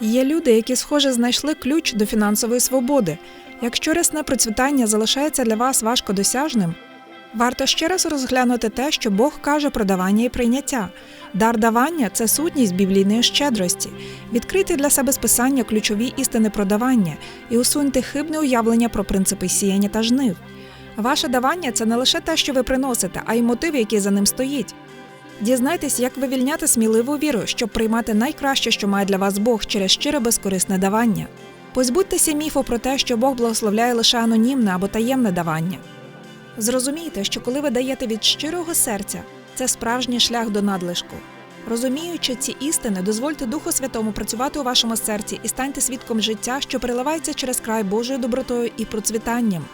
Є люди, які, схоже, знайшли ключ до фінансової свободи. Якщо рясне процвітання залишається для вас важкодосяжним, варто ще раз розглянути те, що Бог каже про давання і прийняття. Дар давання це сутність біблійної щедрості. Відкрийте для себе списання ключові істини про давання і усуньте хибне уявлення про принципи сіяння та жнив. Ваше давання це не лише те, що ви приносите, а й мотив, який за ним стоїть. Дізнайтесь, як вивільняти сміливу віру, щоб приймати найкраще, що має для вас Бог через щире безкорисне давання. Позбудьтеся міфу про те, що Бог благословляє лише анонімне або таємне давання. Зрозумійте, що коли ви даєте від щирого серця, це справжній шлях до надлишку. Розуміючи ці істини, дозвольте Духу Святому працювати у вашому серці і станьте свідком життя, що переливається через край Божою добротою і процвітанням.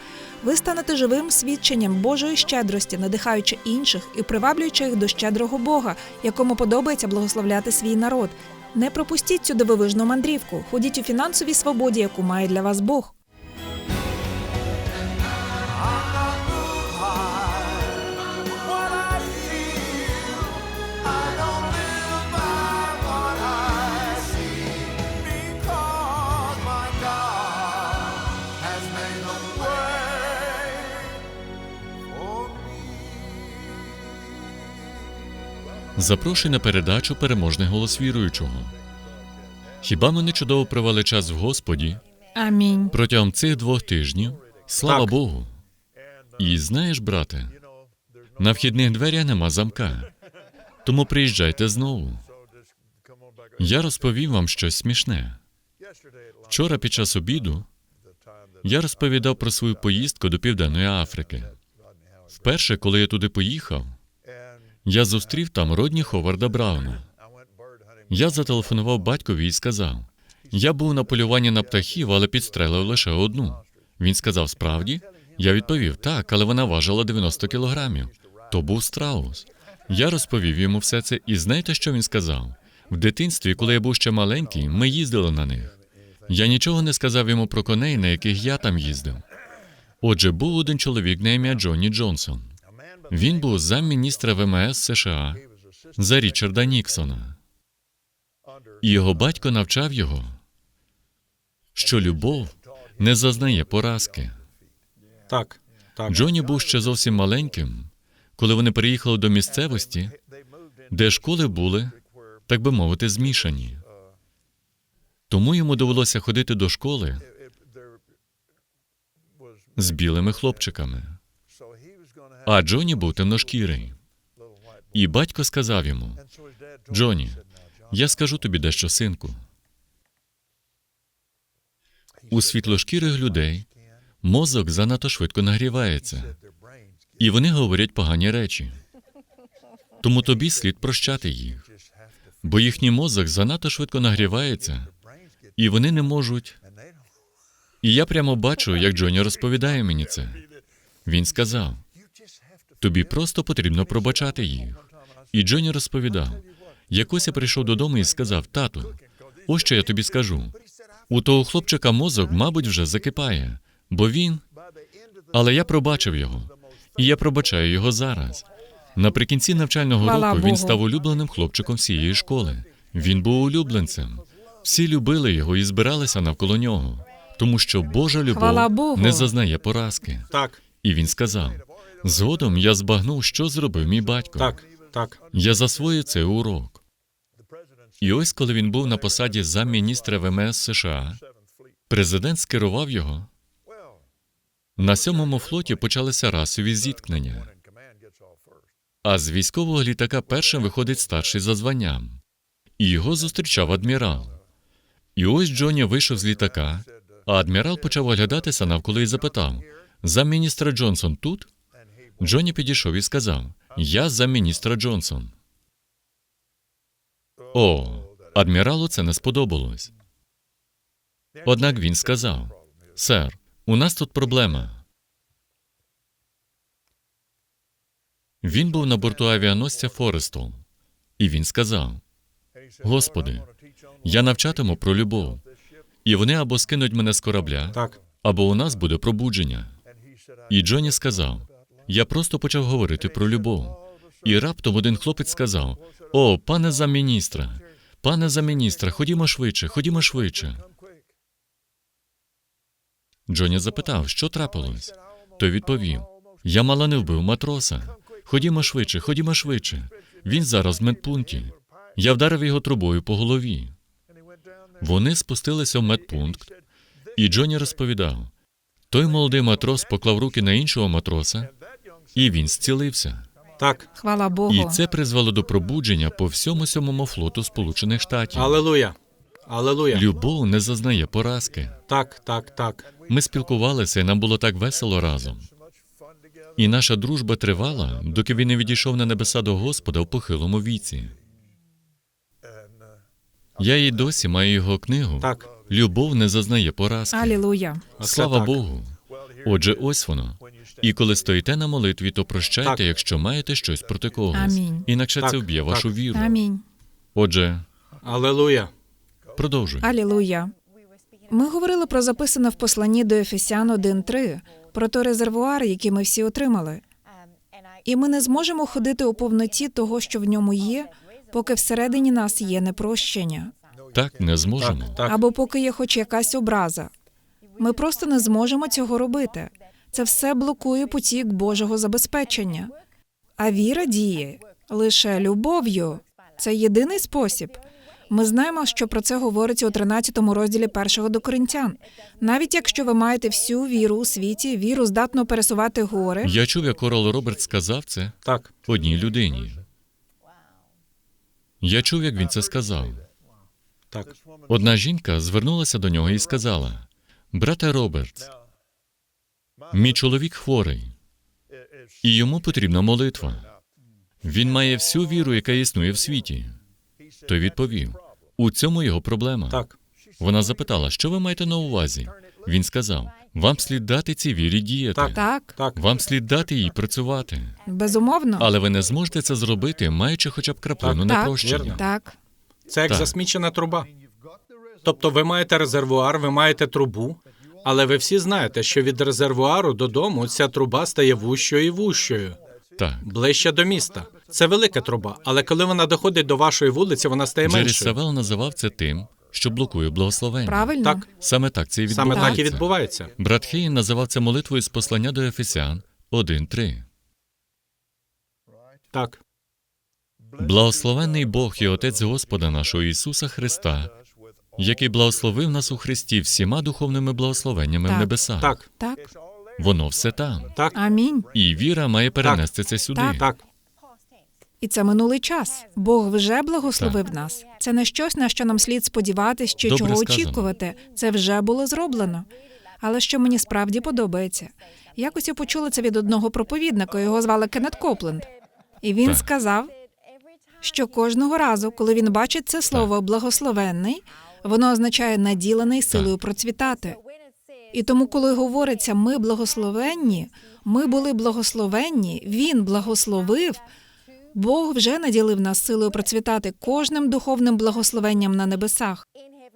Ви станете живим свідченням Божої щедрості, надихаючи інших і приваблюючи їх до щедрого Бога, якому подобається благословляти свій народ. Не пропустіть цю дивовижну мандрівку, ходіть у фінансовій свободі, яку має для вас Бог. Запрошуй на передачу Переможний голос віруючого. Хіба ми не чудово провели час в Господі Амінь. протягом цих двох тижнів? Слава Так. Богу. І знаєш, брате, на вхідних дверях нема замка. Тому приїжджайте знову. Я розповім вам щось смішне. Вчора під час обіду я розповідав про свою поїздку до Південної Африки. Вперше, коли я туди поїхав, я зустрів там Родні Ховарда Брауна. Я зателефонував батькові і сказав: я був на полюванні на птахів, але підстрелив лише одну. Він сказав: справді? Я відповів: так, але вона важила 90 кілограмів. То був страус. Я розповів йому все це, і знаєте, що він сказав? В дитинстві, коли я був ще маленький, ми їздили на них. Я нічого не сказав йому про коней, на яких я там їздив. Отже, був один чоловік на ім'я Джонні Джонсон. Він був замміністра ВМС США за Річарда Ніксона. І його батько навчав його, що любов не зазнає поразки. Так, так. Джонні був ще зовсім маленьким, коли вони переїхали до місцевості, де школи були, так би мовити, змішані. Тому йому довелося ходити до школи з білими хлопчиками. А Джонні був темношкірий. І батько сказав йому: Джонні, я скажу тобі дещо, синку. У світлошкірих людей мозок занадто швидко нагрівається, і вони говорять погані речі. Тому тобі слід прощати їх, бо їхній мозок занадто швидко нагрівається, і вони не можуть. І я прямо бачу, як Джоні розповідає мені це. Він сказав: тобі просто потрібно пробачати їх. І Джоні розповідав: якось я прийшов додому і сказав: тату, ось що я тобі скажу. У того хлопчика мозок, мабуть, вже закипає, бо він. Але я пробачив його, і я пробачаю його зараз. Наприкінці навчального Хвала року він став улюбленим хлопчиком всієї школи. Він був улюбленцем. Всі любили його і збиралися навколо нього, тому що Божа любов Богу. не зазнає поразки. Так, І він сказав: згодом я збагнув, що зробив мій батько. так, так. Я засвоїв цей урок. І ось коли він був на посаді замміністра ВМС США, президент скерував його. На сьомому флоті почалися расові зіткнення. А з військового літака першим виходить старший за званням, і його зустрічав адмірал. І ось Джоні вийшов з літака, а адмірал почав оглядатися навколо і запитав: замміністра Джонсон тут? Джоні підійшов і сказав: Я замміністра Джонсон. О, адміралу це не сподобалось. Однак він сказав: Сер, у нас тут проблема. Він був на борту авіаносця Форестол, і він сказав: Господи, я навчатиму про любов, і вони або скинуть мене з корабля, Так. або у нас буде пробудження. І Джоні сказав: Я просто почав говорити про любов. І раптом один хлопець сказав: О, пане замміністра, Пане замміністра, ходімо швидше, ходімо швидше. Джоні запитав, що трапилось. Той відповів: Я мало не вбив матроса. Ходімо швидше, ходімо швидше. Він зараз в медпункті. Я вдарив його трубою по голові. Вони спустилися в медпункт, і Джоні розповідав: той молодий матрос поклав руки на іншого матроса, і він зцілився. Так. Хвала Богу. І це призвело до пробудження по всьому сьомому флоту Сполучених Штатів. Алелуя. Алелуя. Любов не зазнає поразки. Так, так, так. Ми спілкувалися, і нам було так весело разом. І наша дружба тривала, доки він не відійшов на небеса до Господа в похилому віці. Я і досі маю його книгу. Так. Любов не зазнає поразки. Алілуя. Слава так. Богу. Отже, ось воно. І коли стоїте на молитві, то прощайте, Так. якщо маєте щось проти когось. Амінь. Інакше Так, це вб'є так. вашу віру. Амінь. Отже, Алелуя. продовжуй. Алілуя. Ми говорили про записане в посланні до Ефесян 1.3, про той резервуар, який ми всі отримали. І ми не зможемо ходити у повноті того, що в ньому є, поки всередині нас є непрощення, Так, не зможемо. Так, так. або поки є хоч якась образа. Ми просто не зможемо цього робити. Це все блокує потік Божого забезпечення. А віра діє лише любов'ю. Це єдиний спосіб. Ми знаємо, що про це говориться у 13 розділі першого до Коринтян. Навіть якщо ви маєте всю віру у світі, віру здатну пересувати гори, Я чув, як Корал Роберт сказав це Так. одній людині. Я чув, як він це сказав. Так. Одна жінка звернулася до нього і сказала: Брате Роберт, мій чоловік хворий, і йому потрібна молитва. Він має всю віру, яка існує в світі. Той відповів: у цьому його проблема. Так. Вона запитала, що ви маєте на увазі? Він сказав: Вам слід дати цій вірі діяти. Так. так, Так. Вам слід дати їй працювати. безумовно, Але ви не зможете це зробити, маючи хоча б краплину Так, непрощення. так, Це як Так. засмічена труба. Тобто ви маєте резервуар, ви маєте трубу, але ви всі знаєте, що від резервуару додому ця труба стає вущою і вущою, Так. ближче до міста. Це велика труба, але коли вона доходить до вашої вулиці, вона стає Джері меншою. Савел називав це тим, що блокує благословення. правильно. Так. Саме так це і Саме відбувається. так і відбувається. Брат Хейн називав це молитвою з послання до Ефесян 1.3. Так, Благословенний Бог і Отець Господа нашого Ісуса Христа, який благословив нас у Христі всіма духовними благословеннями в Так. небесах. так, Так, Воно все там. так, амінь. І віра має перенести це сюди. Так. так. І це минулий час. Бог вже благословив нас. Це не щось, на що нам слід сподіватись чи Добре чого сказано. очікувати. Це вже було зроблено. Але що мені справді подобається, якось я почула це від одного проповідника. Його звали Кеннет Копленд. І він Так. сказав, що кожного разу, коли він бачить це слово благословенний, воно означає наділений силою процвітати. І тому, коли говориться ми благословенні, ми були благословенні, він благословив. Бог вже наділив нас силою процвітати кожним духовним благословенням на небесах.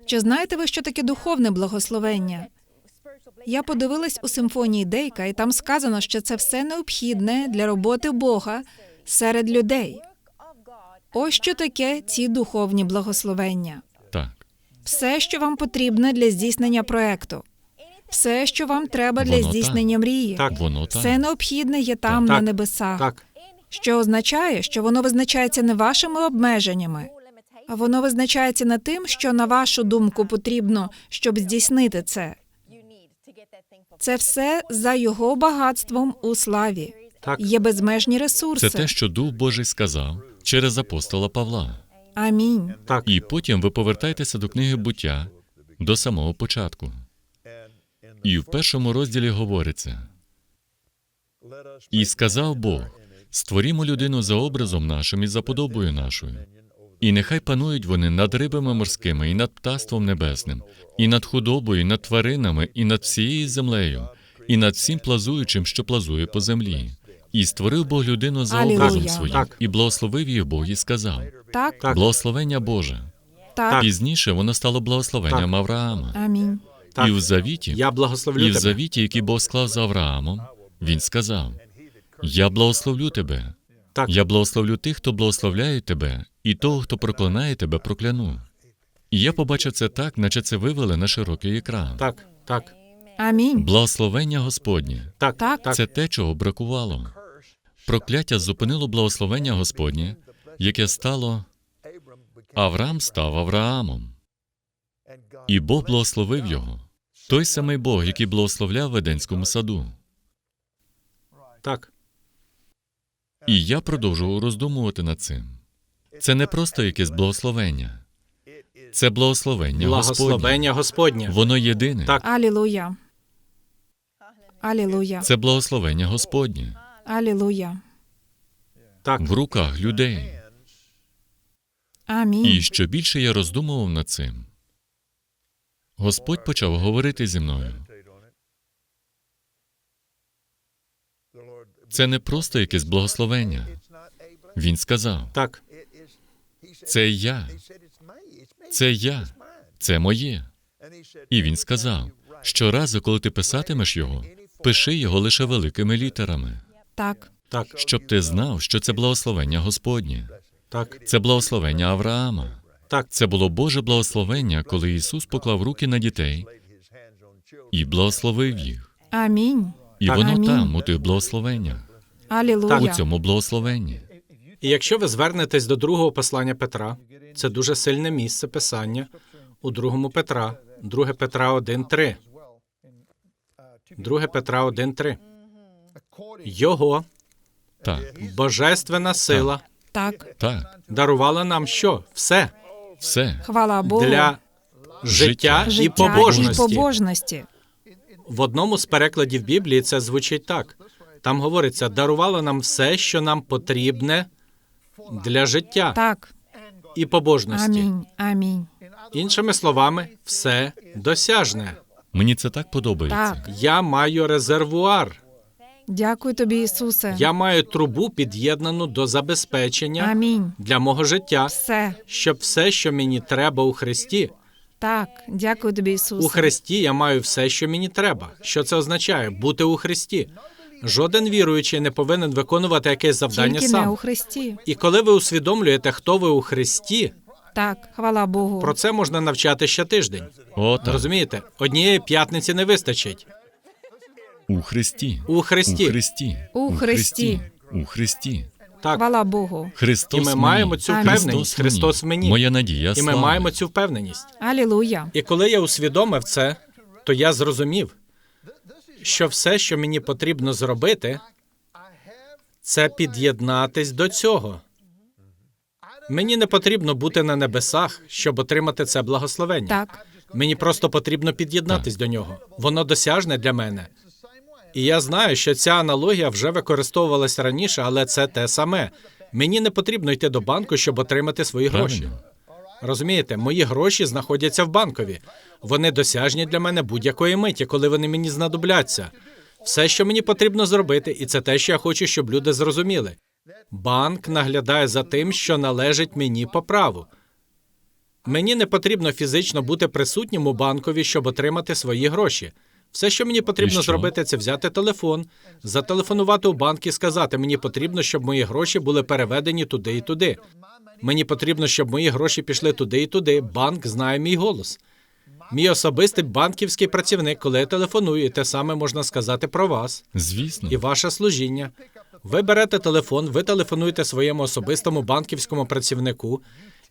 Чи знаєте ви, що таке духовне благословення? Я подивилась у симфонії Дейка, і там сказано, що це все необхідне для роботи Бога серед людей. Ось що таке ці духовні благословення. Так. Все, що вам потрібне для здійснення проекту, все, що вам треба для Воно здійснення мрії, Так. Воно так. все необхідне є там Так. на небесах, Так, що означає, що воно визначається не вашими обмеженнями, а воно визначається не тим, що на вашу думку потрібно, щоб здійснити це. Це все за його багатством у славі. так, Є безмежні ресурси. Це те, що Дух Божий сказав через апостола Павла. Амінь. так. І потім ви повертаєтеся до книги буття до самого початку. І в першому розділі говориться: І сказав Бог: створімо людину за образом нашим і за подобою нашою. І нехай панують вони над рибами морськими, і над птаством небесним, і над худобою, і над тваринами, і над всією землею, і над всім плазуючим, що плазує по землі. І створив Бог людину за Алілуя. образом своїм, Так. і благословив їх Бог і сказав: Так, Так. Благословення Боже. так, Пізніше воно стало благословенням Авраама. амінь. Так. І в завіті, Я благословлю і в тебе. завіті, який Бог склав з Авраамом, він сказав: Я благословлю тебе. Так. Я благословлю тих, хто благословляє тебе, і того, хто проклинає тебе, прокляну. І я побачив це так, наче це вивели на широкий екран. Так, так, Амінь. Благословення Господнє. так, Так. так. Це те, чого бракувало. Прокляття зупинило благословення Господнє, яке стало Авраам став Авраамом, і Бог благословив його. Той самий Бог, який благословляв в Еденському саду. так. І я продовжував роздумувати над цим. Це не просто якесь благословення, це благословення Господнє. Благословення Господнє. Воно єдине. Так. Алілуя. Алілуя. Це благословення Господнє Алілуя. Так, в руках людей. Амінь. І що більше я роздумував над цим, Господь почав говорити зі мною. Це не просто якесь благословення. Він сказав: так, це я, це я, це моє. І він сказав: щоразу, коли ти писатимеш його, пиши його лише великими літерами, Так. так, щоб ти знав, що це благословення Господнє, так, це благословення Авраама. так, Це було Боже благословення, коли Ісус поклав руки на дітей і благословив їх. Амінь. І Так. воно Амінь. там, у тих благословеннях, Алілуя. у цьому благословенні. І якщо ви звернетесь до другого послання Петра, це дуже сильне місце писання у другому Петра, 2 Петра 1.3. 2 Петра 1.3. Його Так, божественна сила Так. так, дарувала нам що? Все все Хвала Богу. для життя, Життя і побожності. І побожності. В одному з перекладів Біблії це звучить так. Там говориться: дарувала нам все, що нам потрібне для життя Так. і побожності. Амінь. Амінь. Іншими словами, все досяжне. Мені це так подобається. Так. Я маю резервуар. Дякую тобі, Ісусе. Я маю трубу під'єднану до забезпечення Амінь. для мого життя, Все. щоб все, що мені треба у Христі, Так. Дякую тобі, Ісусе. у Христі я маю все, що мені треба. Що це означає? Бути у Христі. Жоден віруючий не повинен виконувати якесь завдання Тільки не у Христі. І коли ви усвідомлюєте, хто ви у Христі, Так. Хвала Богу. про це можна навчати ще тиждень. О, так. Розумієте? Однієї п'ятниці не вистачить. У Христі. У Христі. У Христі. У Христі. У Христі. Так, Хвала Богу. Христос І ми мені. маємо цю Амінь. впевненість. Христос в мені. Моя надія, і ми слава. маємо цю впевненість. Алілуя. І коли я усвідомив це, то я зрозумів, що все, що мені потрібно зробити, це під'єднатись до цього. Мені не потрібно бути на небесах, щоб отримати це благословення. Так. Мені просто потрібно під'єднатись до нього. Воно досяжне для мене. І я знаю, що ця аналогія вже використовувалася раніше, але це те саме. Мені не потрібно йти до банку, щоб отримати свої гроші. Розумієте, мої гроші знаходяться в банкові. Вони досяжні для мене будь-якої миті, коли вони мені знадобляться. Все, що мені потрібно зробити, і це те, що я хочу, щоб люди зрозуміли. Банк наглядає за тим, що належить мені по праву. Мені не потрібно фізично бути присутнім у банкові, щоб отримати свої гроші. Все, що мені потрібно що? зробити, це взяти телефон, зателефонувати у банк і сказати: мені потрібно, щоб мої гроші були переведені туди і туди. Мені потрібно, щоб мої гроші пішли туди і туди. Банк знає мій голос. Мій особистий банківський працівник, коли я телефоную, і те саме можна сказати про вас Звісно. і ваше служіння. Ви берете телефон, ви телефонуєте своєму особистому банківському працівнику,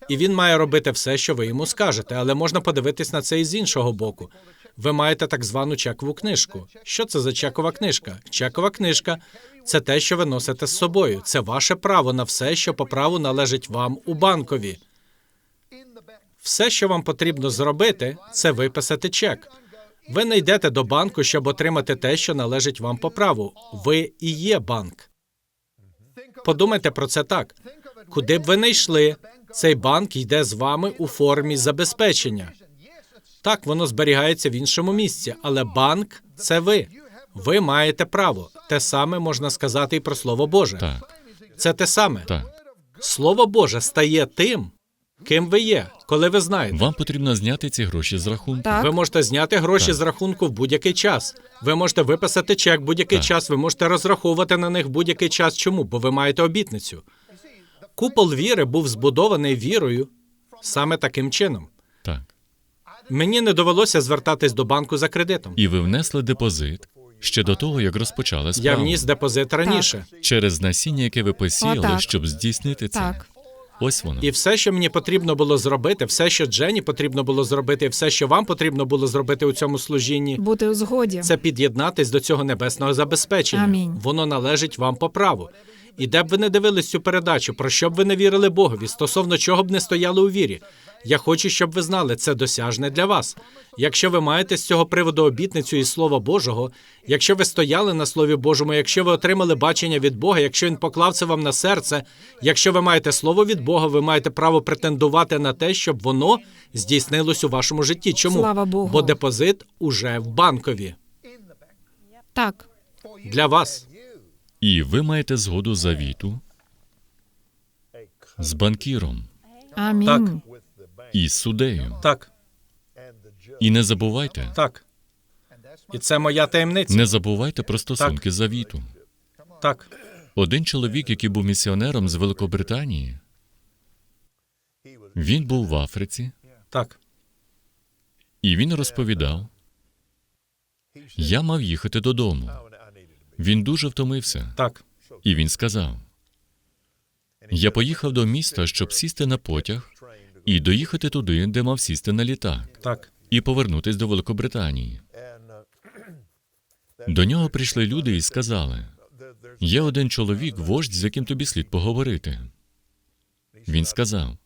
і він має робити все, що ви йому скажете, але можна подивитись на це і з іншого боку. Ви маєте так звану чекову книжку. Що це за чекова книжка? Чекова книжка це те, що ви носите з собою. Це ваше право на все, що по праву належить вам у банкові. Все, що вам потрібно зробити, це виписати чек. Ви не йдете до банку, щоб отримати те, що належить вам по праву. Ви і є банк. Подумайте про це так. Куди б ви не йшли, цей банк йде з вами у формі забезпечення. Так, воно зберігається в іншому місці, але банк це ви. Ви маєте право. Те саме можна сказати і про Слово Боже. Так, Це те саме. так. Слово Боже стає тим, ким ви є, коли ви знаєте. Вам потрібно зняти ці гроші з рахунку. Так. Ви можете зняти гроші Так. з рахунку в будь-який час. Ви можете виписати чек в будь-який Так. час. Ви можете розраховувати на них в будь-який час. Чому? Бо ви маєте обітницю. Купол віри був збудований вірою саме таким чином. Так. Мені не довелося звертатись до банку за кредитом. І ви внесли депозит ще до того, як розпочали Я вніс депозит раніше. через насіння, яке ви посіяли, Отак. щоб здійснити це. Так. Ось воно. І все, що мені потрібно було зробити, все, що Джені потрібно було зробити, і все, що вам потрібно було зробити у цьому служінні, Бути у згоді. це під'єднатись до цього небесного забезпечення. Амінь. Воно належить вам по праву. І де б ви не дивились цю передачу, про що б ви не вірили Богові, стосовно чого б не стояли у вірі. Я хочу, щоб ви знали, це досяжне для вас. Якщо ви маєте з цього приводу обітницю і Слова Божого, якщо ви стояли на Слові Божому, якщо ви отримали бачення від Бога, якщо він поклав це вам на серце, якщо ви маєте слово від Бога, ви маєте право претендувати на те, щоб воно здійснилось у вашому житті. Чому? Слава Богу. Бо депозит уже в банкові Так. для вас. І ви маєте згоду завіту з банкіром Амінь. Так. і з суддею. Так, І не забувайте, так. І це моя таємниця. не забувайте про стосунки завіту. Так, Один чоловік, який був місіонером з Великобританії, він був в Африці, так, і він розповідав: я мав їхати додому. Він дуже втомився, так, і він сказав: Я поїхав до міста, щоб сісти на потяг і доїхати туди, де мав сісти на літак, так, і повернутись до Великобританії. До нього прийшли люди і сказали: Є один чоловік, вождь, з яким тобі слід поговорити. Він сказав: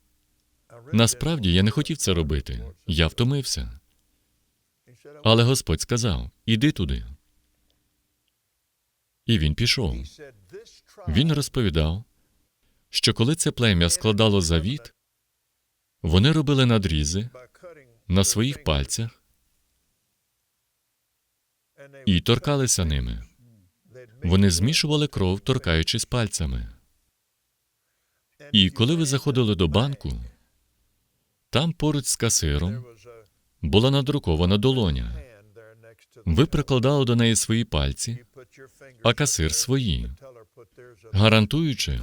Насправді я не хотів це робити. Я втомився. Але Господь сказав: Іди туди. І він пішов. Він розповідав, що коли це плем'я складало завіт, вони робили надрізи на своїх пальцях і торкалися ними. Вони змішували кров, торкаючись пальцями. І коли ви заходили до банку, там поруч з касиром була надрукована долоня. Ви прикладали до неї свої пальці, а касир свої, гарантуючи,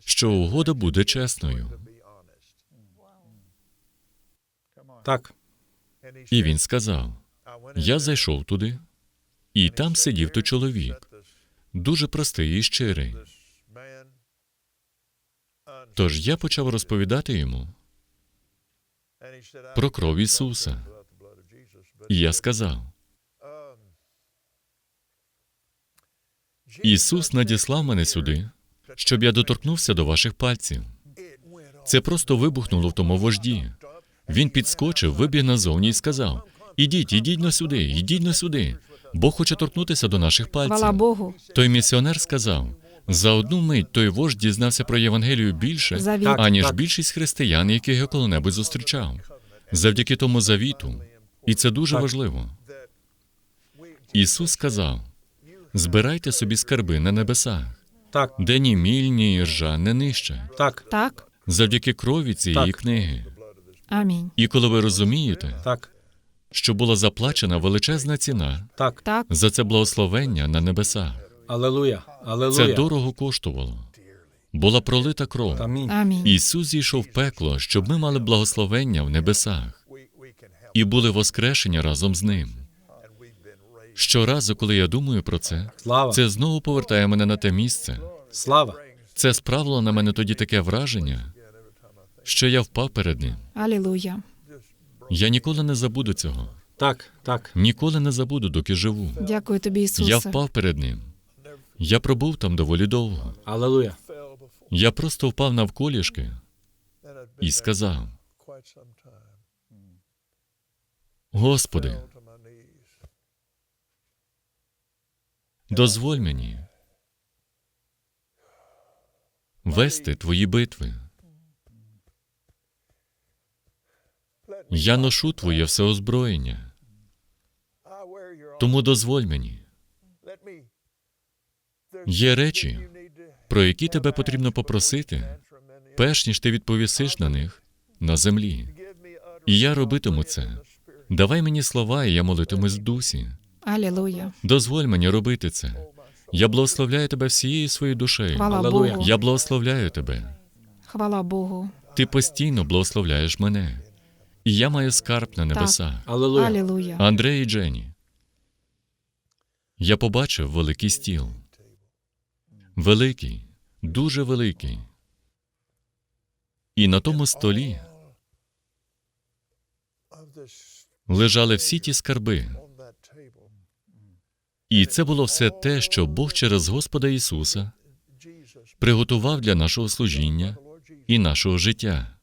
що угода буде чесною. так, І він сказав: Я зайшов туди, і там сидів той чоловік, дуже простий і щирий. Тож я почав розповідати йому про кров Ісуса. І я сказав: Ісус надіслав мене сюди, щоб я доторкнувся до ваших пальців. Це просто вибухнуло в тому вожді. Він підскочив, вибіг назовні і сказав: Ідіть, ідіть на сюди, ідіть на сюди. Бог хоче торкнутися до наших Хвала пальців. Богу. Той місіонер сказав: за одну мить той вождь дізнався про Євангелію більше, Завіт. Так. аніж більшість християн, яких я коли-небудь зустрічав. Завдяки тому завіту. І це дуже Так. важливо. Ісус сказав: збирайте собі скарби на небесах, так, де ні міль, ні ржа не нижче, так, Так. завдяки крові цієї Так. книги. Амінь. І коли ви розумієте, так, що була заплачена величезна ціна так. Так. за це благословення на небесах, Алелуя, це дорого коштувало. Була пролита кров. Амінь. Амінь. Ісус зійшов в пекло, щоб ми мали благословення в небесах і були воскрешені разом з ним. Щоразу, коли я думаю про це, Слава, це знову повертає мене на те місце. слава. Це справило на мене тоді таке враження, що я впав перед ним. Алілуя. Я ніколи не забуду цього. Так, так, Ніколи не забуду, доки живу. Дякую тобі, Ісусе. Я впав перед ним. Я пробув там доволі довго. алелуя. Я просто впав навколішки і сказав: Господи, дозволь мені вести твої битви. Я ношу твоє всеозброєння, тому дозволь мені. Є речі, про які тебе потрібно попросити, перш ніж ти відповісиш на них на землі. І я робитиму це. Давай мені слова, і я молитимусь в дусі. Алілуя. Дозволь мені робити це. Я благословляю тебе всією своєю душею. Хвала Богу. Я благословляю тебе. Хвала Богу. Ти постійно благословляєш мене. І я маю скарб на небесах. Алілуя. Алілуя. Андрей і Дженні. Я побачив великий стіл. Великий, дуже великий. І на тому столі лежали всі ті скарби. І це було все те, що Бог через Господа Ісуса приготував для нашого служіння і нашого життя.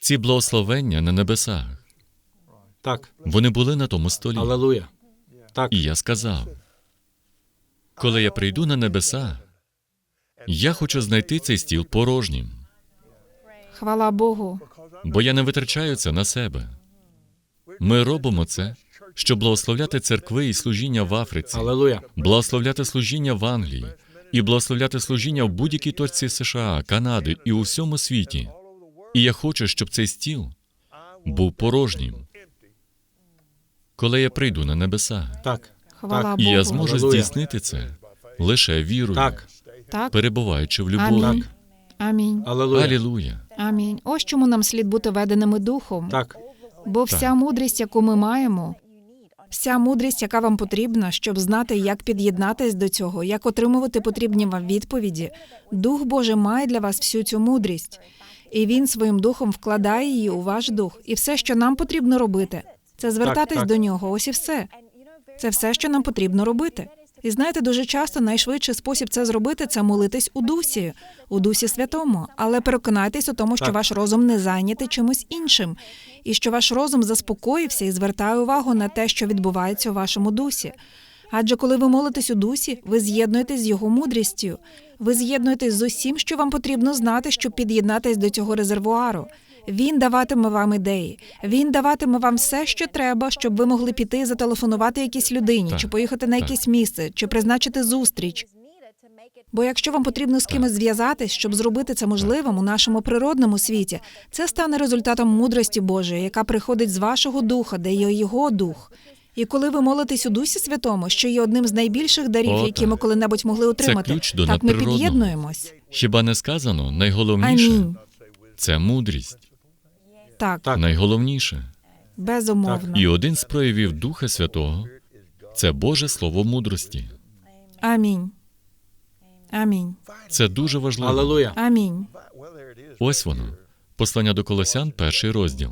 Ці благословення на небесах. Так. Вони були на тому столі. Алілуя. Так. І я сказав: коли я прийду на небеса, я хочу знайти цей стіл порожнім, Хвала Богу. бо я не витрачаю це на себе. Ми робимо це, щоб благословляти церкви і служіння в Африці, Алілуя. благословляти служіння в Англії і благословляти служіння в будь-якій точці США, Канади і у всьому світі. І я хочу, щоб цей стіл був порожнім, коли я прийду на небеса. Так. Хвала Так. І Богу. я зможу Алілуя. здійснити це лише вірою, Так. Так. перебуваючи в любові. Амінь. Амінь. Алілуя. Амінь. Ось чому нам слід бути веденими духом. Так. Бо вся мудрість, яку ми маємо, вся мудрість, яка вам потрібна, щоб знати, як під'єднатись до цього, як отримувати потрібні вам відповіді, Дух Божий має для вас всю цю мудрість, і він своїм духом вкладає її у ваш дух. І все, що нам потрібно робити, це звертатись так. до нього. Ось і все. Це все, що нам потрібно робити. І знаєте, дуже часто найшвидший спосіб це зробити це молитись у дусі, у дусі святому. Але переконайтесь у тому, що Так. ваш розум не зайнятий чимось іншим, і що ваш розум заспокоївся і звертає увагу на те, що відбувається у вашому дусі. Адже коли ви молитесь у дусі, ви з'єднуєтесь з його мудрістю, ви з'єднуєтесь з усім, що вам потрібно знати, щоб під'єднатись до цього резервуару. Він даватиме вам ідеї. Він даватиме вам все, що треба, щоб ви могли піти зателефонувати якійсь людині, Так, чи поїхати на якесь місце, чи призначити зустріч. Бо якщо вам потрібно з кимось зв'язатись, щоб зробити це можливим у нашому природному світі, це стане результатом мудрості Божої, яка приходить з вашого духа, де є його дух. І коли ви молитесь у Дусі Святому, що є одним з найбільших дарів, О, які ми коли-небудь могли отримати, ключ до так ми під'єднуємось. Хіба не сказано найголовніше Амінь. це мудрість. Так, Так. Найголовніше. безумовно. І один з проявів Духа Святого це Боже Слово мудрості. Амінь. Амінь. Це дуже важливо. Алілуя. Амінь. Ось воно. Послання до Колосян, перший розділ,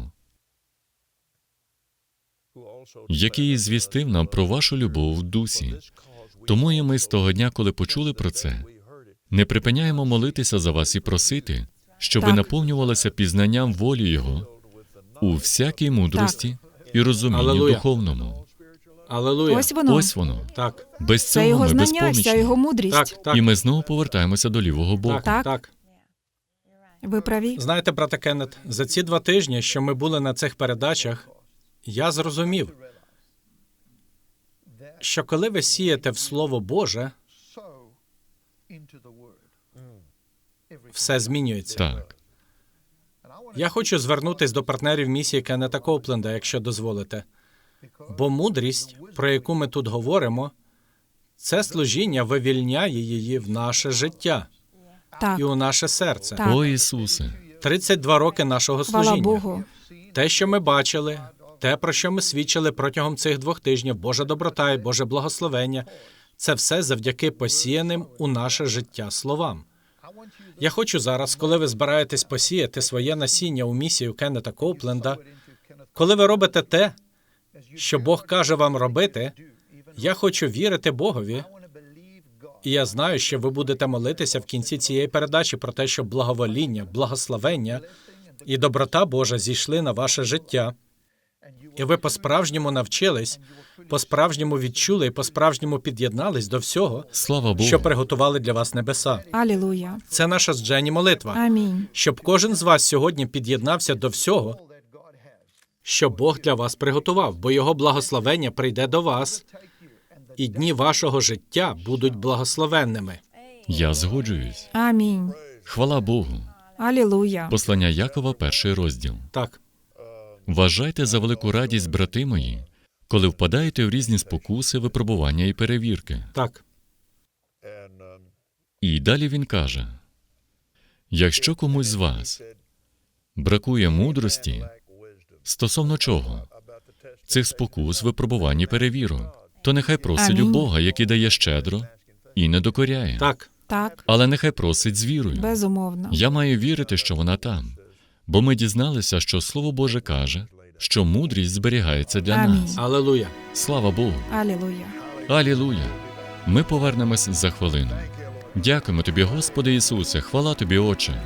який звістив нам про вашу любов в дусі. Тому і ми з того дня, коли почули про це, не припиняємо молитися за вас і просити, щоб ви наповнювалися пізнанням волі Його у всякій мудрості і розумінні Алілуя. духовному. Алілуя. Ось воно. Ось воно. Так. Без Це цього його ми знання, безпомічні. його мудрість. Так. Так. І ми знову повертаємося до лівого боку. Так. Так. Так. Ви праві. Знаєте, брате Кеннет, за ці два тижні, що ми були на цих передачах, я зрозумів, що коли ви сієте в Слово Боже, все змінюється. Так. Я хочу звернутись до партнерів місії Кеннета Копленда, якщо дозволите. Бо мудрість, про яку ми тут говоримо, це служіння вивільняє її в наше життя Так. і у наше серце. Так. О Ісусе, 32 роки нашого Хвала служіння. Богу. Те, що ми бачили, те, про що ми свідчили протягом цих двох тижнів, Божа доброта і Боже благословення, це все завдяки посіяним у наше життя словам. Я хочу зараз, коли ви збираєтесь посіяти своє насіння у місію Кеннета Коупленда, коли ви робите те, що Бог каже вам робити, я хочу вірити Богові. І я знаю, що ви будете молитися в кінці цієї передачі про те, щоб благовоління, благословення і доброта Божа зійшли на ваше життя. І ви по-справжньому навчились, по-справжньому відчули і по-справжньому під'єднались до всього, слава Богу. що приготували для вас небеса. Алілуя. Це наша з Джені молитва, Амінь. щоб кожен з вас сьогодні під'єднався до всього, що Бог для вас приготував, бо його благословення прийде до вас, і дні вашого життя будуть благословенними. Я згоджуюсь. Амінь. Хвала Богу. Алілуя. Послання Якова, перший розділ. Так, Вважайте за велику радість, брати мої, коли впадаєте в різні спокуси, випробування і перевірки. так, І далі він каже: якщо комусь з вас бракує мудрості, Стосовно чого? Цих спокус, випробувань і перевірок. То нехай просить у Бога, який дає щедро і не докоряє. Так, Так, Але нехай просить з вірою. безумовно. Я маю вірити, що вона там. Бо ми дізналися, що Слово Боже каже, що мудрість зберігається для Амінь. нас. алелуя. Слава Богу! Алілуя. Алілуя! Ми повернемось за хвилину. Дякуємо тобі, Господи Ісусе, хвала тобі, Отче.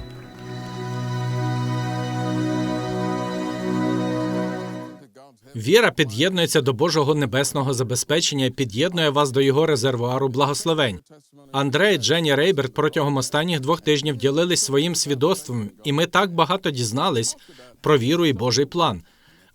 Віра під'єднується до Божого небесного забезпечення і під'єднує вас до його резервуару благословень. Андрей і Дженні Рейберт протягом останніх двох тижнів ділились своїм свідоцтвом, і ми так багато дізнались про віру і Божий план.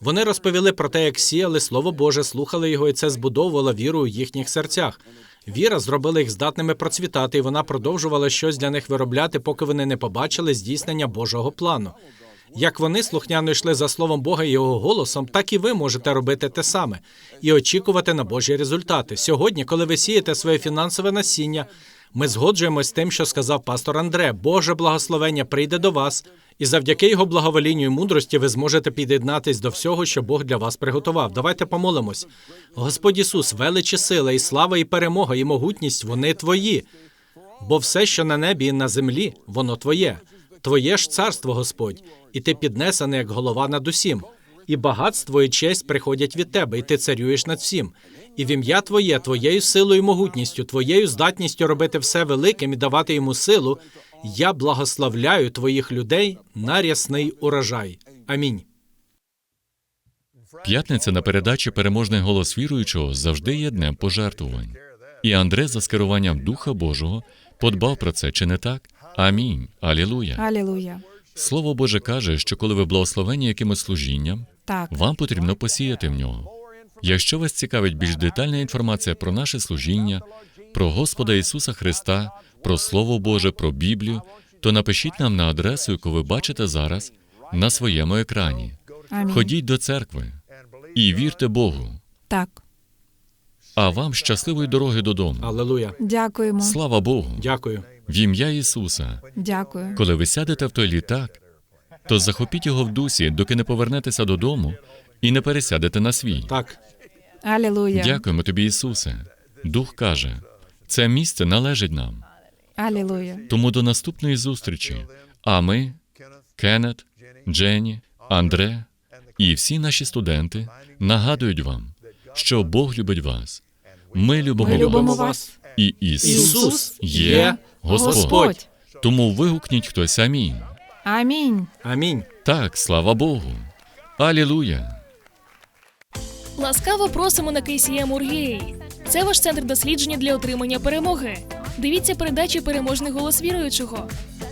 Вони розповіли про те, як сіяли Слово Боже, слухали його, і це збудовувало віру у їхніх серцях. Віра зробила їх здатними процвітати, і вона продовжувала щось для них виробляти, поки вони не побачили здійснення Божого плану. Як вони слухняно йшли за словом Бога і його голосом, так і ви можете робити те саме і очікувати на Божі результати. Сьогодні, коли ви сієте своє фінансове насіння, ми згоджуємось з тим, що сказав пастор Андре. Боже благословення прийде до вас, і завдяки його благоволінню і мудрості ви зможете під'єднатись до всього, що Бог для вас приготував. Давайте помолимось. Господь Ісус, величі сила, і слава, і перемога, і могутність вони твої. Бо все, що на небі і на землі, воно твоє. Твоє ж царство, Господь, і ти піднесений як голова над усім. І багатство і честь приходять від тебе, і ти царюєш над всім. І в ім'я Твоє, твоєю силою і могутністю, твоєю здатністю робити все великим і давати йому силу, я благословляю твоїх людей на рясний урожай. Амінь. П'ятниця на передачі Переможний голос віруючого завжди є днем пожертвувань. І Андре за скеруванням Духа Божого подбав про це, чи не так? Амінь. Алілуя. Алілуя. Слово Боже каже, що коли ви благословені якимось служінням, Так, вам потрібно посіяти в нього. Якщо вас цікавить більш детальна інформація про наше служіння, про Господа Ісуса Христа, про Слово Боже, про Біблію, то напишіть нам на адресу, яку ви бачите зараз на своєму екрані. амінь. Ходіть до церкви і вірте Богу. Так, А вам щасливої дороги додому. Алелуя. дякуємо. Слава Богу! Дякую. В ім'я Ісуса. Дякую. Коли ви сядете в той літак, то захопіть його в дусі, доки не повернетеся додому і не пересядете на свій. Так, Алілуя. Дякуємо тобі, Ісусе. Дух каже, це місце належить нам. Алілуя. Тому до наступної зустрічі. А ми, Кеннет, Дженні, Андре і всі наші студенти нагадують вам, що Бог любить вас. Ми любимо, Ми любимо вас. вас. І Ісус, є. Господь. Тому вигукніть хтось амінь. Амінь. амінь. Так, слава Богу. Алілуя. Ласкаво просимо на KCM Ургії. Це ваш центр дослідження для отримання перемоги. Дивіться передачі Переможний голос віруючого.